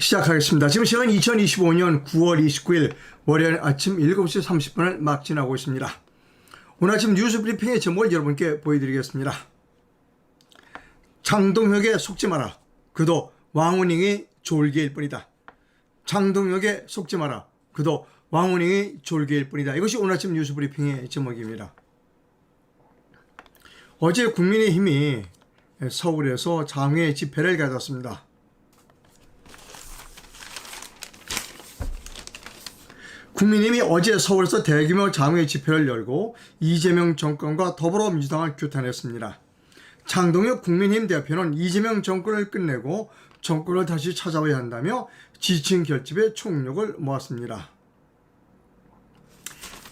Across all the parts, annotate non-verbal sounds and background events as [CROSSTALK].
시작하겠습니다. 지금 시간 2025년 9월 29일 월요일 아침 7시 30분을 막 지나고 있습니다. 오늘 아침 뉴스 브리핑의 제목을 여러분께 보여드리겠습니다. 장동혁에 속지 마라. 그도 왕운행의 졸개일 뿐이다. 장동혁에 속지 마라. 그도 왕운행의 졸개일 뿐이다. 이것이 오늘 아침 뉴스 브리핑의 제목입니다. 어제 국민의힘이 서울에서 장외 집회를 가졌습니다. 국민의힘이 어제 서울에서 대규모 장외 집회를 열고 이재명 정권과 더불어민주당을 규탄했습니다. 장동혁 국민의힘 대표는 이재명 정권을 끝내고 정권을 다시 찾아와야 한다며 지친 결집에 총력을 모았습니다.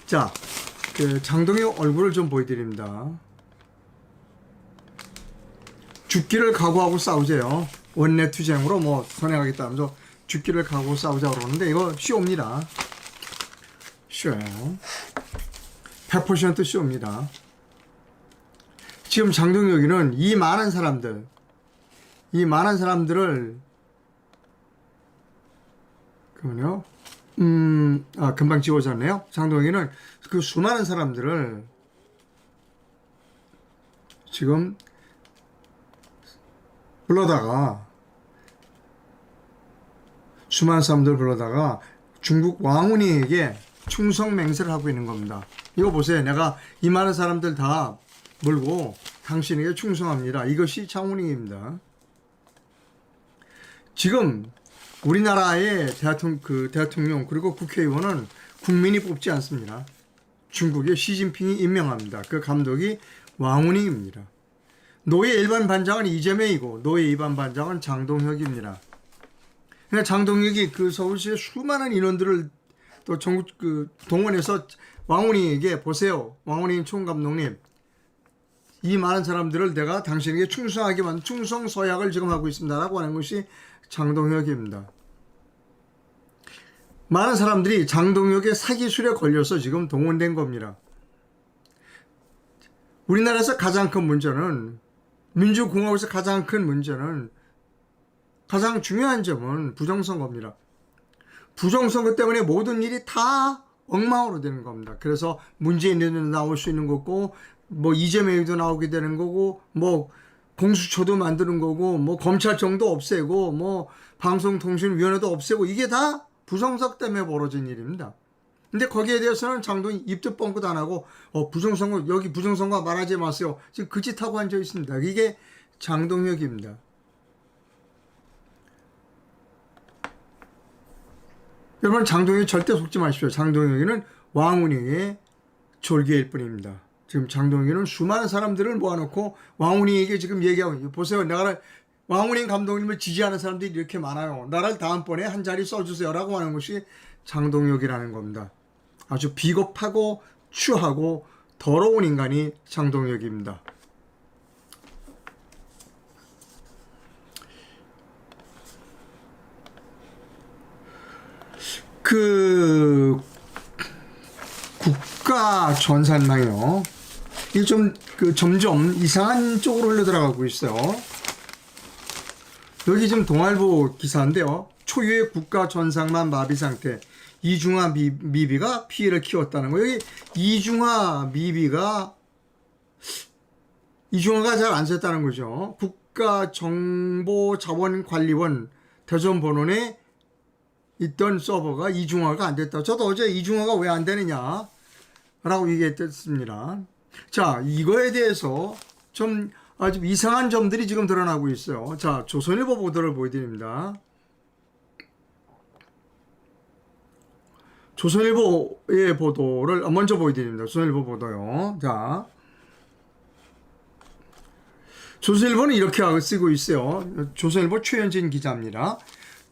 자, 그 장동혁 얼굴을 좀 보여드립니다. 죽기를 각오하고 싸우재요. 원내 투쟁으로 뭐 선행하겠다면서 죽기를 각오하고 싸우자고 그러는데 이거 쇼입니다. 쇼예요. 100% 쇼입니다. 지금 장동혁이는 이 많은 사람들, 이 많은 사람들을 그러면요, 음, 아 금방 지워졌네요. 장동혁이는 그 수많은 사람들을 지금 불러다가 수많은 사람들 불러다가 중국 왕훈이에게 충성 맹세를 하고 있는 겁니다. 이거 보세요. 내가 이 많은 사람들 다 몰고 당신에게 충성합니다. 이것이 장훈이입니다. 지금 우리나라의 대통령, 그 대통령 그리고 국회의원은 국민이 뽑지 않습니다. 중국의 시진핑이 임명합니다. 그 감독이 왕훈이입니다. 노예 일반 반장은 이재명이고 노예 일반 반장은 장동혁입니다. 그러니까 장동혁이 그 서울시의 수많은 인원들을 또 전국 그 동원해서 왕훈이에게 보세요. 왕훈이 총감독님 이 많은 사람들을 내가 당신에게 충성하게 만든 충성 서약을 지금 하고 있습니다라고 하는 것이 장동혁입니다. 많은 사람들이 장동혁의 사기술에 걸려서 지금 동원된 겁니다. 우리나라에서 가장 큰 문제는 민주공화국에서 가장 큰 문제는 가장 중요한 점은 부정선거입니다. 부정선거 때문에 모든 일이 다 엉망으로 되는 겁니다. 그래서 문재인도 나올 수 있는 거고, 뭐 이재명도 나오게 되는 거고, 뭐 공수처도 만드는 거고, 뭐 검찰청도 없애고, 뭐 방송통신위원회도 없애고, 이게 다 부정석 때문에 벌어진 일입니다. 근데 거기에 대해서는 장동이 입도 뻥끗 안 하고, 어, 부정선거, 여기 부정선거 말하지 마세요. 지금 그짓 하고 앉아 있습니다. 이게 장동혁입니다. 여러분 장동혁 절대 속지 마십시오. 장동혁이는 왕훈이의 졸개일 뿐입니다. 지금 장동혁은 수많은 사람들을 모아놓고 왕훈이에게 지금 얘기하고 보세요. 내가 왕훈이 감독님을 지지하는 사람들이 이렇게 많아요. 나를 다음번에 한 자리 써주세요라고 하는 것이 장동혁이라는 겁니다. 아주 비겁하고 추하고 더러운 인간이 장동혁입니다. 그 국가 전산망이요. 이게 좀 그 점점 이상한 쪽으로 흘러 들어가고 있어요. 여기 지금 동아일보 기사인데요. 초유의 국가 전상만 마비 상태. 이중화 미, 미비가 피해를 키웠다는 거. 여기 이중화 미비가 이중화가 잘 안 됐다는 거죠. 국가정보자원관리원 대전본원에 있던 서버가 이중화가 안 됐다. 저도 어제 이중화가 왜 안 되느냐 라고 얘기했습니다. 자, 이거에 대해서 좀 아주 이상한 점들이 지금 드러나고 있어요. 자, 조선일보 보도를 보여드립니다. 조선일보의 보도를 먼저 보여드립니다. 조선일보 보도요. 자, 조선일보는 이렇게 쓰고 있어요. 조선일보 최현진 기자입니다.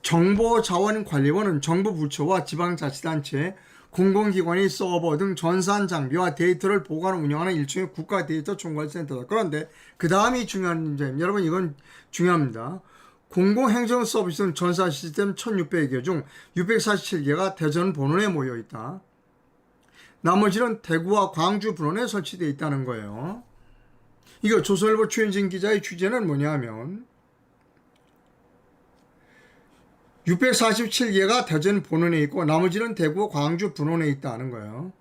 정보자원관리원은 정부 부처와 지방자치단체, 공공기관의 서버 등 전산 장비와 데이터를 보관 운영하는 일종의 국가 데이터 총괄센터다. 그런데 그 다음이 중요한 문제입니다. 여러분 이건 중요합니다. 공공행정 서비스는 전산 시스템 1600여 중 647개가 대전 본원에 모여 있다. 나머지는 대구와 광주 분원에 설치되어 있다는 거예요. 이거 조선일보 최현진 기자의 취재는 뭐냐면 647개가 대전 본원에 있고 나머지는 대구, 광주, 분원에 있다는 거예요.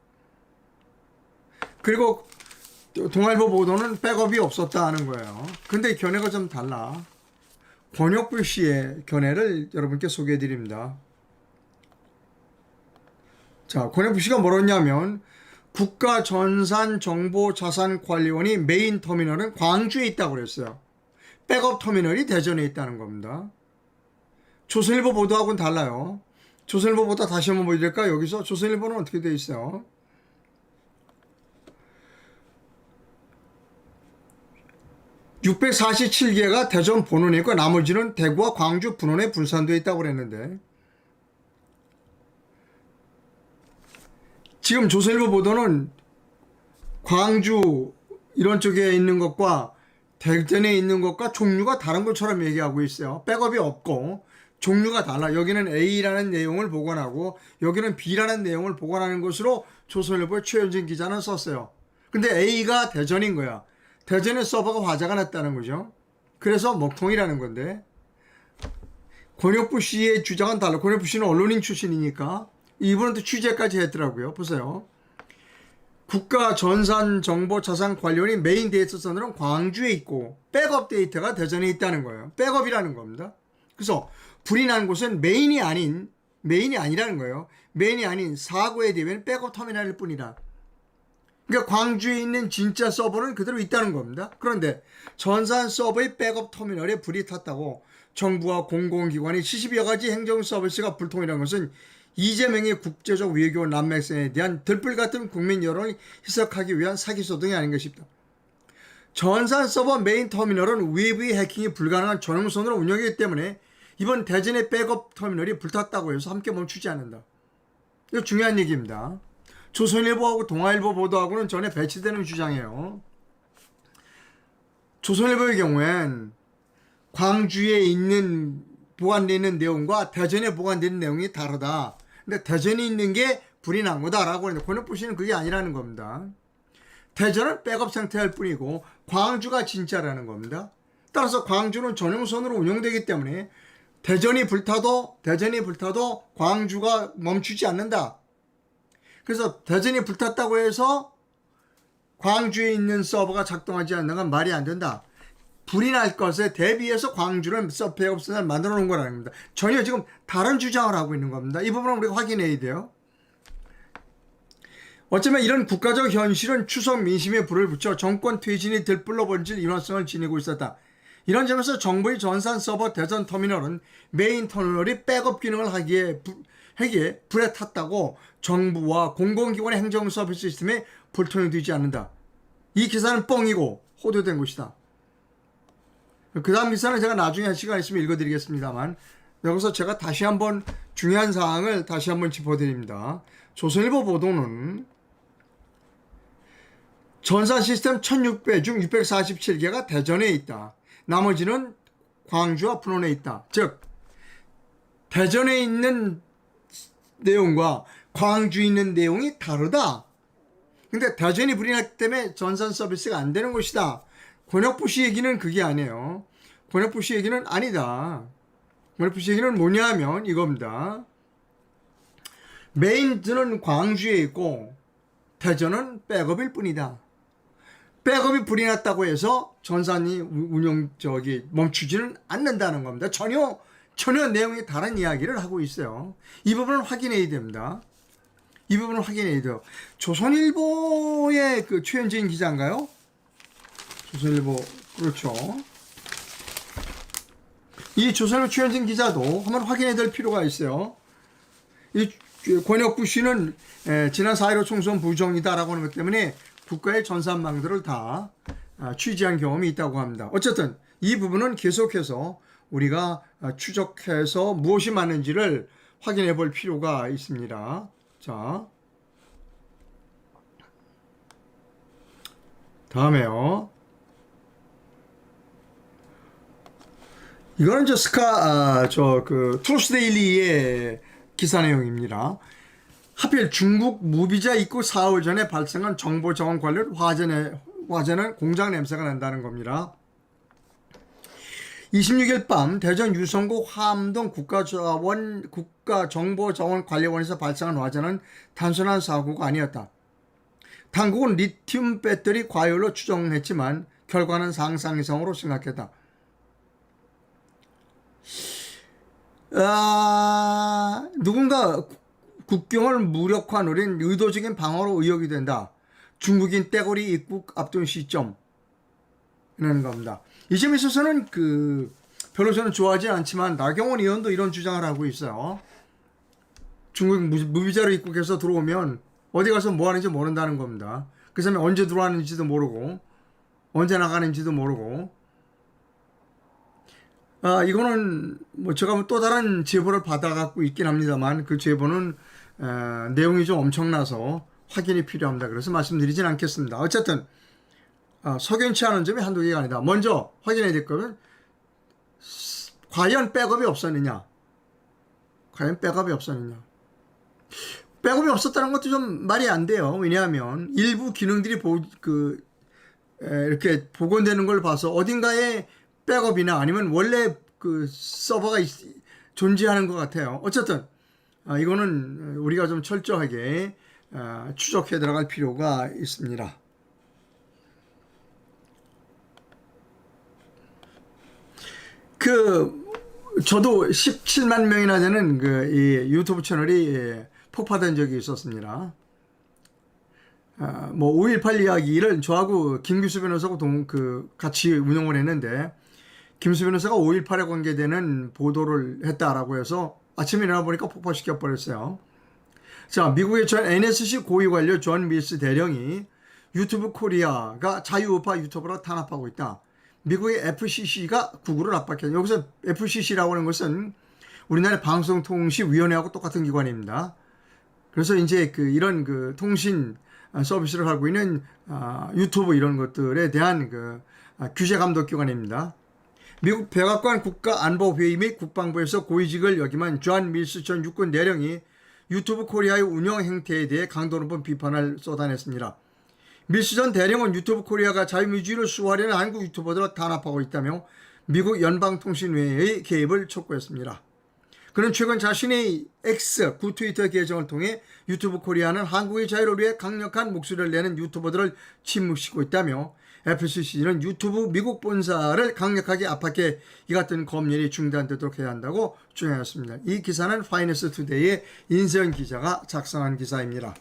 그리고 동아일보 보도는 백업이 없었다는 거예요. 근데 견해가 좀 달라. 권혁불 씨의 견해를 여러분께 소개해 드립니다. 자, 권혁불 씨가 뭐랬냐면 국가전산정보자산관리원이 메인 터미널은 광주에 있다고 그랬어요. 백업 터미널이 대전에 있다는 겁니다. 조선일보 보도하고는 달라요. 조선일보 보도 다시 한번 보여드릴까요? 여기서 조선일보는 어떻게 돼 있어요? (647개가) 대전 본원에 있고 나머지는 대구와 광주 분원에 분산되어 있다고 그랬는데 지금 조선일보 보도는 광주 이런 쪽에 있는 것과 대전에 있는 것과 종류가 다른 것처럼 얘기하고 있어요. 백업이 없고 종류가 달라. 여기는 A라는 내용을 보관하고 여기는 B라는 내용을 보관하는 것으로 조선일보의 최현진 기자는 썼어요. 근데 A가 대전인 거야. 대전의 서버가 화자가 났다는 거죠. 그래서 먹통이라는 건데 권혁부 씨의 주장은 달라. 권혁부 씨는 언론인 출신이니까 이분은 또 취재까지 했더라고요. 보세요. 국가 전산 정보 자산관리원이 메인 데이터 센터는 광주에 있고 백업 데이터가 대전에 있다는 거예요. 백업이라는 겁니다. 그래서 불이 난 곳은 메인이 아닌 메인이 아니라는 거예요. 메인이 아닌 사고에 대비한 백업 터미널일 뿐이다. 그러니까 광주에 있는 진짜 서버는 그대로 있다는 겁니다. 그런데 전산 서버의 백업 터미널에 불이 탔다고 정부와 공공기관이 70여 가지 행정 서비스가 불통이라는 것은 이재명의 국제적 외교 난맥성에 대한 들불 같은 국민 여론을 희석하기 위한 사기 소동이 아닌가 싶다. 전산 서버 메인 터미널은 외부의 해킹이 불가능한 전용선으로 운영이기 때문에 이번 대전의 백업 터미널이 불탔다고 해서 함께 멈추지 않는다. 이거 중요한 얘기입니다. 조선일보하고 동아일보 보도하고는 전에 배치되는 주장이에요. 조선일보의 경우엔 광주에 있는 보관되어 있는 내용과 대전에 보관되는 내용이 다르다. 근데 대전에 있는 게 불이 난 거다라고 하는데 씨는 그게 아니라는 겁니다. 대전은 백업 상태일 뿐이고 광주가 진짜라는 겁니다. 따라서 광주는 전용선으로 운영되기 때문에 대전이 불타도 대전이 불타도 광주가 멈추지 않는다. 그래서 대전이 불탔다고 해서 광주에 있는 서버가 작동하지 않는 건 말이 안 된다. 불이 날 것에 대비해서 광주를 서페업선을 만들어 놓은 거라는 겁니다. 전혀 지금 다른 주장을 하고 있는 겁니다. 이 부분은 우리가 확인해야 돼요. 어쩌면 이런 국가적 현실은 추석 민심에 불을 붙여 정권 퇴진이 들불로 번질 일환성을 지니고 있었다. 이런 점에서 정부의 전산 서버 대전 터미널은 메인 터미널이 백업 기능을 하기에, 부, 하기에 불에 탔다고 정부와 공공기관의 행정 서비스 시스템에 불통이 되지 않는다. 이 기사는 뻥이고 호도된 것이다. 그 다음 기사는 제가 나중에 시간 있으면 읽어드리겠습니다만 여기서 제가 다시 한번 중요한 사항을 다시 한번 짚어드립니다. 조선일보 보도는 전산 시스템 1600중 647개가 대전에 있다. 나머지는 광주와 분원에 있다. 즉 대전에 있는 내용과 광주에 있는 내용이 다르다. 근데 대전이 불이 났기 때문에 전산 서비스가 안 되는 것이다. 권혁부 씨 얘기는 그게 아니에요. 권혁부 씨 얘기는 아니다. 권혁부 씨 얘기는 뭐냐면 이겁니다. 메인즈는 광주에 있고 대전은 백업일 뿐이다. 백업이 불이 났다고 해서 전산이 운영 저기 멈추지는 않는다는 겁니다. 전혀 전혀 내용이 다른 이야기를 하고 있어요. 이 부분을 확인해야 됩니다. 이 부분을 확인해야 돼요. 조선일보의 그 최현진 기자인가요? 조선일보 그렇죠. 이 조선일보 최현진 기자도 한번 확인해야 될 필요가 있어요. 이 권혁부 씨는 지난 4.15 총선 부정이다라고 하는 것 때문에 국가의 전산망들을 다 아, 취재한 경험이 있다고 합니다. 어쨌든 이 부분은 계속해서 우리가 아, 추적해서 무엇이 맞는지를 확인해 볼 필요가 있습니다. 자. 다음에요. 이거는 저 스카 아, 저그 투스데일리의 기사 내용입니다. 하필 중국 무비자 입국 사흘 전에 발생한 정보 정원 관련 화재네 화재는 공장 냄새가 난다는 겁니다. 26일 밤 대전 유성구 화암동 국가자원 국가정보자원관리원에서 발생한 화재는 단순한 사고가 아니었다. 당국은 리튬 배터리 과열로 추정했지만 결과는 상상 이상으로 심각했다. 아, 누군가 국- 국경을 무력화 노린 의도적인 방어로 의혹이 된다. 중국인 떼거리 입국 앞둔 시점. 이라는 겁니다. 이 점에 있어서는 그 별로 저는 좋아하지 않지만 나경원 의원도 이런 주장을 하고 있어요. 중국 무- 무비자로 입국해서 들어오면 어디 가서 뭐 하는지 모른다는 겁니다. 그 사람이 언제 들어왔는지도 모르고 언제 나가는지도 모르고 아 이거는 뭐 제가 또 다른 제보를 받아갖고 있긴 합니다만 그 제보는 에, 내용이 좀 엄청나서 확인이 필요합니다. 그래서 말씀드리진 않겠습니다. 어쨌든 아, 석연치 않은 점이 한두 개가 아니다. 먼저 확인해야 될 거는 과연 백업이 없었느냐? 과연 백업이 없었느냐? 백업이 없었다는 것도 좀 말이 안 돼요. 왜냐하면 일부 기능들이 보, 그, 에, 이렇게 복원되는 걸 봐서 어딘가에 백업이나 아니면 원래 그 서버가 있- 존재하는 것 같아요. 어쨌든 아, 이거는 우리가 좀 철저하게 아, 추적해 들어갈 필요가 있습니다. 그 저도 17만 명이나 되는 그 이 유튜브 채널이 예, 폭파된 적이 있었습니다. 아, 뭐5.18 이야기를 저하고 김규수 변호사하고 동, 그 같이 운영을 했는데 김수 변호사가 5.18에 관계되는 보도를 했다라고 해서 아침에 일어나 보니까 폭파시켜 버렸어요. 자, 미국의 전 NSC 고위 관료 존 밀스 대령이 유튜브 코리아가 자유우파 유튜버로 탄압하고 있다. 미국의 FCC가 구글을 압박했다. 여기서 FCC라고 하는 것은 우리나라 방송통신위원회하고 똑같은 기관입니다. 그래서 이제 그 이런 그 통신 서비스를 하고 있는 아, 유튜브 이런 것들에 대한 그 아, 규제 감독 기관입니다. 미국 백악관 국가안보회의 및 국방부에서 고위직을 역임한 존 밀스 전 육군 대령이 유튜브 코리아의 운영 행태에 대해 강도 높은 비판을 쏟아냈습니다. 밀스 전 대령은 유튜브 코리아가 자유민주주의를 수호하려는 한국 유튜버들을 탄압하고 있다며 미국 연방통신회의 개입을 촉구했습니다. 그는 최근 자신의 X 구 트위터 계정을 통해 유튜브 코리아는 한국의 자유를 위해 강력한 목소리를 내는 유튜버들을 침묵시키고 있다며 FCC는 유튜브 미국 본사를 강력하게 압박해 이 같은 검열이 중단되도록 해야 한다고 주장했습니다. 이 기사는 파이낸스 투데이의 인세현 기자가 작성한 기사입니다.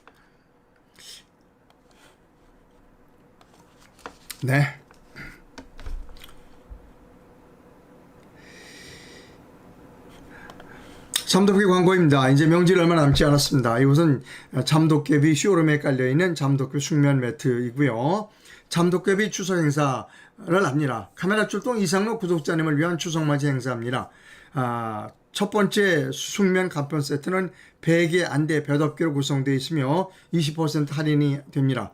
네. 잠도깨비 광고입니다. 이제 명절 얼마 남지 않았습니다. 이곳은 잠도깨비 쇼룸에 깔려있는 잠도깨비 숙면 매트이고요. 잠도깨비 추석 행사를 합니다. 카메라 출동 이상로 구독자님을 위한 추석 맞이 행사합니다. 아, 첫 번째 숙면 간편 세트는 베개, 안대, 벼덮개로 구성되어 있으며 20% 할인이 됩니다.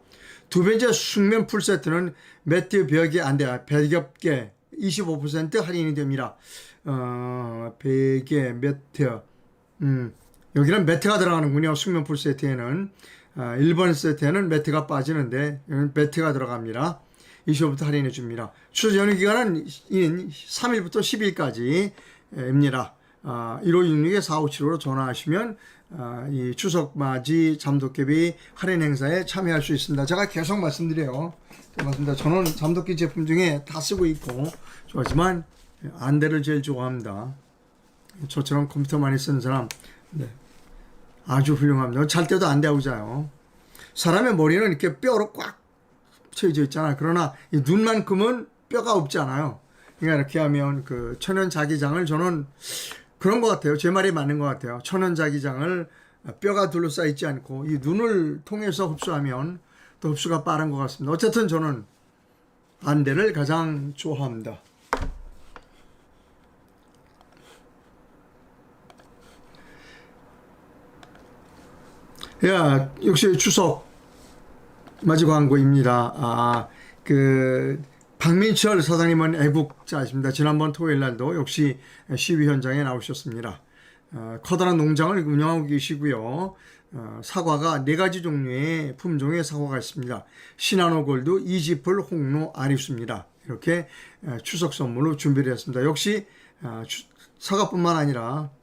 두 번째 숙면 풀 세트는 매트, 벽에, 안대, 벼겹개 25% 할인이 됩니다. 어, 베개, 매트, 음, 여기는 매트가 들어가는군요. 숙면 풀 세트에는. 아, 1번 세트에는 매트가 빠지는데, 여기는 매트가 들어갑니다. 25% 할인해 줍니다. 추석 연휴 기간은 3일부터 10일까지입니다. 아, 1566에 4575로 전화하시면 아, 이 추석 맞이 잠도깨비 할인 행사에 참여할 수 있습니다. 제가 계속 말씀드려요. 말씀드려 저는 잠도깨 제품 중에 다 쓰고 있고 좋아하지만 안대를 제일 좋아합니다. 저처럼 컴퓨터 많이 쓰는 사람 네. 아주 훌륭합니다. 잘 때도 안대하고 자요. 사람의 머리는 이렇게 뼈로 꽉 채워져 있잖아요. 그러나 이 눈만큼은 뼈가 없잖아요. 그러니까 이렇게 하면 그 천연 자기장을 저는 그런 것 같아요. 제 말이 맞는 것 같아요. 천연 자기장을 뼈가 둘러싸 있지 않고 이 눈을 통해서 흡수하면 또 흡수가 빠른 것 같습니다. 어쨌든 저는 안대를 가장 좋아합니다. 야, 역시 추석 맞이 광고입니다. 아, 그 박민철 사장님은 애국자이십니다. 지난번 토요일 날도 역시 시위 현장에 나오셨습니다. 어, 커다란 농장을 운영하고 계시고요. 어, 사과가 네 가지 종류의 품종의 사과가 있습니다. 시나노 골드, 이지플, 홍로, 아리수입니다. 이렇게 에, 추석 선물로 준비를 했습니다. 역시 아, 추- 사과뿐만 아니라 에,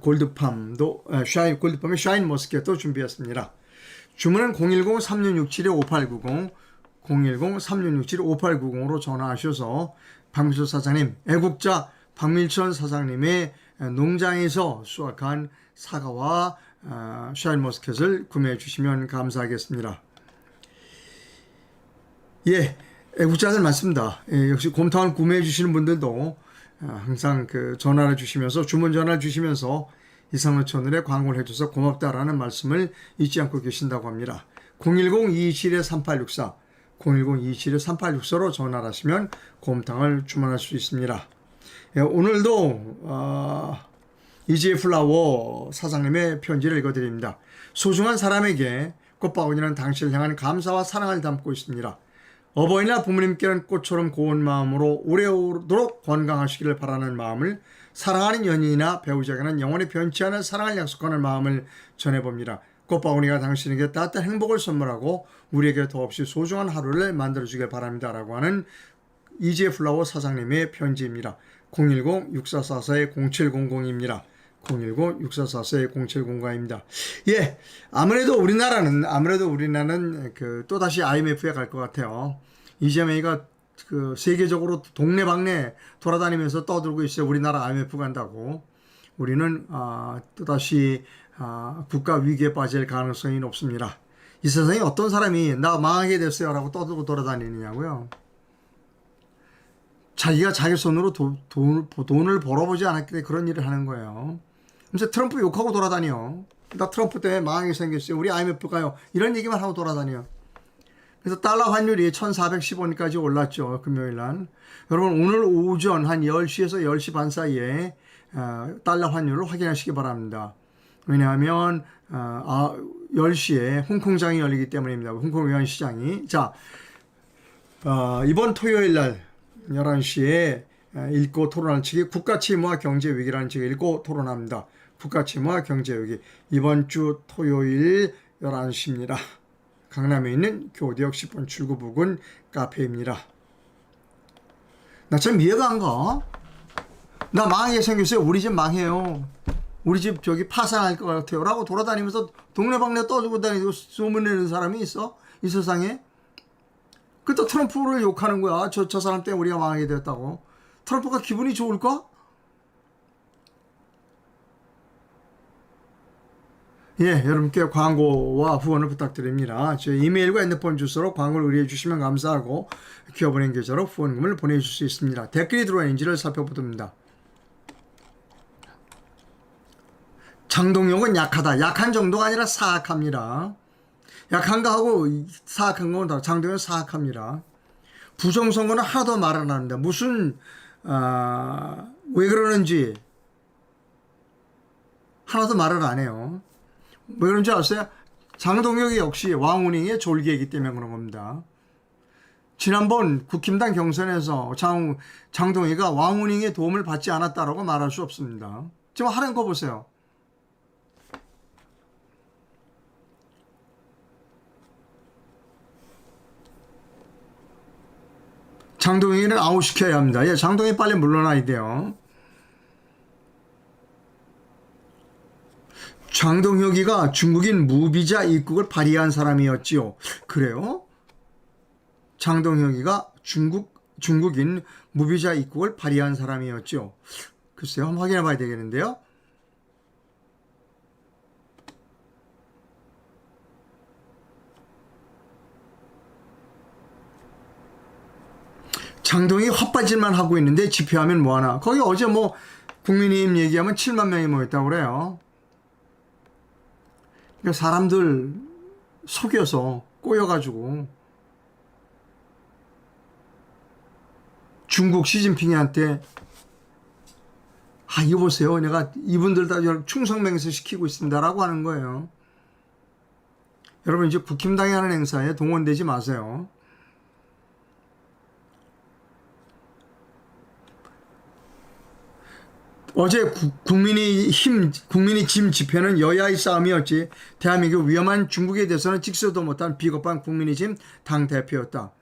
골드팜도 에, 샤인 골드팜의 샤인 머스켓도 준비했습니다. 주문은 010-3667-5890 010-3667-5890으로 전화하셔서 박민철 사장님, 애국자 박민철 사장님의 농장에서 수확한 사과와 아, 샤인 머스켓을 구매해 주시면 감사하겠습니다. 예, 애국자들 많습니다. 예, 역시 곰탕을 구매해 주시는 분들도 아, 항상 그 전화를 주시면서 주문 전화를 주시면서 이상로 채널에 광고를 해줘서 고맙다라는 말씀을 잊지 않고 계신다고 합니다. 010-227-3864 010-227-3864로 전화를 하시면 곰탕을 주문할 수 있습니다. 예, 오늘도 어, 이지의 플라워 사장님의 편지를 읽어드립니다. 소중한 사람에게 꽃바구니는 당신을 향한 감사와 사랑을 담고 있습니다. 어버이날 부모님께는 꽃처럼 고운 마음으로 오래오도록 건강하시기를 바라는 마음을 사랑하는 연인이나 배우자에게는 영원히 변치 않은 사랑을 약속하는 마음을 전해봅니다. 꽃바구니가 당신에게 따뜻한 행복을 선물하고 우리에게 더없이 소중한 하루를 만들어주길 바랍니다. 라고 하는 이지의 플라워 사장님의 편지입니다. 010-6444-0700입니다. 010-6444-0700입니다. 예, 아무래도 우리나라는, 아무래도 우리나라는 그 또다시 IMF에 갈 것 같아요. 이재명이가 그 세계적으로 동네방네 돌아다니면서 떠들고 있어요. 우리나라 IMF 간다고. 우리는 아, 또다시 아, 국가 위기에 빠질 가능성이 높습니다. 이 세상에 어떤 사람이 나 망하게 됐어요 라고 떠들고 돌아다니느냐고요. 자기가 자기 손으로 도, 돈, 돈을 벌어보지 않았기 때문에 그런 일을 하는 거예요. 그래서 트럼프 욕하고 돌아다녀. 나 트럼프 때문에 망하게 생겼어요. 우리 IMF 가요. 이런 얘기만 하고 돌아다녀. 그래서 달러 환율이 1410원까지 올랐죠. 금요일 날. 여러분 오늘 오전 한 10시에서 10시 반 사이에 어, 달러 환율을 확인하시기 바랍니다. 왜냐하면 어, 아, 10시에 홍콩장이 열리기 때문입니다. 홍콩 외환시장이. 자, 어, 이번 토요일 날 11시에 읽고 토론하는 책이 국가치무와 경제위기라는 책을 읽고 토론합니다. 국가치무와 경제위기. 이번 주 토요일 11시입니다. 강남에 있는 교대역 10번 출구 부근 카페입니다. 나 참 이해가 안 가. 나 망하게 생겼어요. 우리 집 망해요. 우리 집 저기 파산할 것 같아요. 라고 돌아다니면서 동네방네 떠들고 다니고 소문내는 사람이 있어? 이 세상에? 그또 트럼프를 욕하는 거야. 저, 저 사람 때문에 우리가 망하게 되었다고. 트럼프가 기분이 좋을까? 예, 여러분께 광고와 후원을 부탁드립니다. 제 이메일과 핸드폰 주소로 광고를 의뢰해 주시면 감사하고 기업은행 계좌로 후원금을 보내줄 수 있습니다. 댓글이 들어왔는지를 살펴보듭니다. 장동혁은 약하다. 약한 정도가 아니라 사악합니다. 약한 거하고 사악한 건다 장동혁은 사악합니다. 부정선거는 하나도 말안 하는데 무슨 아, 왜 그러는지 하나도 말을 안 해요. 왜 그런지 아세요? 장동혁이 역시 왕운행의 졸기이기 때문에 그런 겁니다. 지난번 국힘당 경선에서 장, 장동희가 왕운행의 도움을 받지 않았다라고 말할 수 없습니다. 지금 하는 거 보세요. 장동희는 아웃시켜야 합니다. 예, 장동희 빨리 물러나야 돼요. 장동혁이가 중국인 무비자 입국을 발의한 사람이었지요. 그래요? 장동혁이가 중국 중국인 무비자 입국을 발의한 사람이었죠. 글쎄요, 한번 확인해 봐야 되겠는데요. 장동이 헛바질만 하고 있는데 집회하면 뭐하나. 거기 어제 뭐 국민의힘 얘기하면 7만 명이 모였다고 그래요. 그러니까 사람들 속여서 꼬여가지고 중국 시진핑한테 아 이거 보세요 내가 이분들 다 충성맹세 시키고 있습니다 라고 하는 거예요. 여러분 이제 국힘당이 하는 행사에 동원되지 마세요. 어제 구- 국민의 힘, 국민의 짐 집회는 여야의 싸움이었지. 대한민국 위험한 중국에 대해서는 직서도 못한 비겁한 국민의 짐당 대표였다.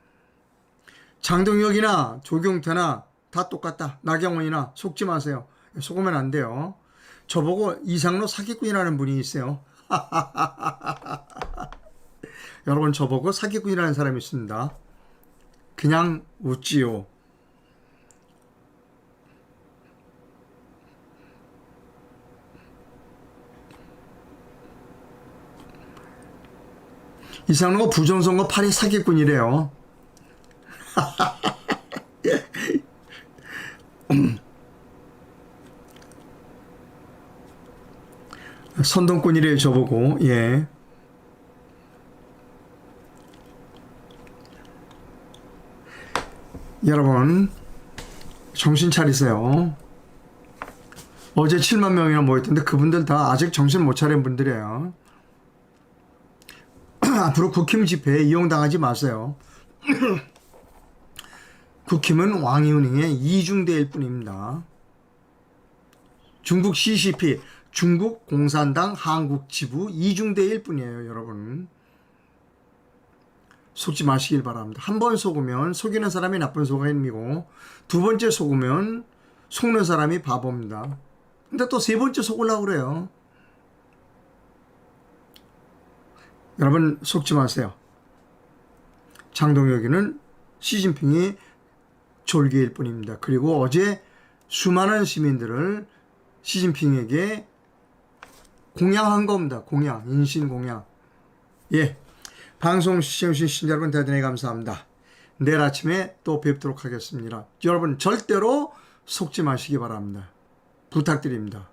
장동혁이나 조경태나 다 똑같다. 나경원이나 속지 마세요. 속으면 안 돼요. 저보고 이상로 사기꾼이라는 분이 있어요. [LAUGHS] 여러분 저보고 사기꾼이라는 사람이 있습니다. 그냥 웃지요. 이상로가 부정선거 8위 사기꾼이래요. [LAUGHS] 선동꾼이래요 저보고 예. 여러분 정신 차리세요. 어제 7만 명이나 모였던데 그분들 다 아직 정신 못 차린 분들이에요. 앞으로 국힘 집회에 이용당하지 마세요. [COUGHS] 국힘은 왕이은행의 이중대일 뿐입니다. 중국 CCP, 중국 공산당 한국 지부 이중대일 뿐이에요, 여러분. 속지 마시길 바랍니다. 한 번 속으면 속이는 사람이 나쁜 소감이고 두 번째 속으면 속는 사람이 바보입니다. 근데 또 세 번째 속으려고 그래요. 여러분 속지 마세요. 장동혁이는 시진핑이 졸개일 뿐입니다. 그리고 어제 수많은 시민들을 시진핑에게 공양한 겁니다. 공양, 인신 공양. 예. 방송 시청해주신 시청자 여러분 대단히 감사합니다. 내일 아침에 또 뵙도록 하겠습니다. 여러분 절대로 속지 마시기 바랍니다. 부탁드립니다.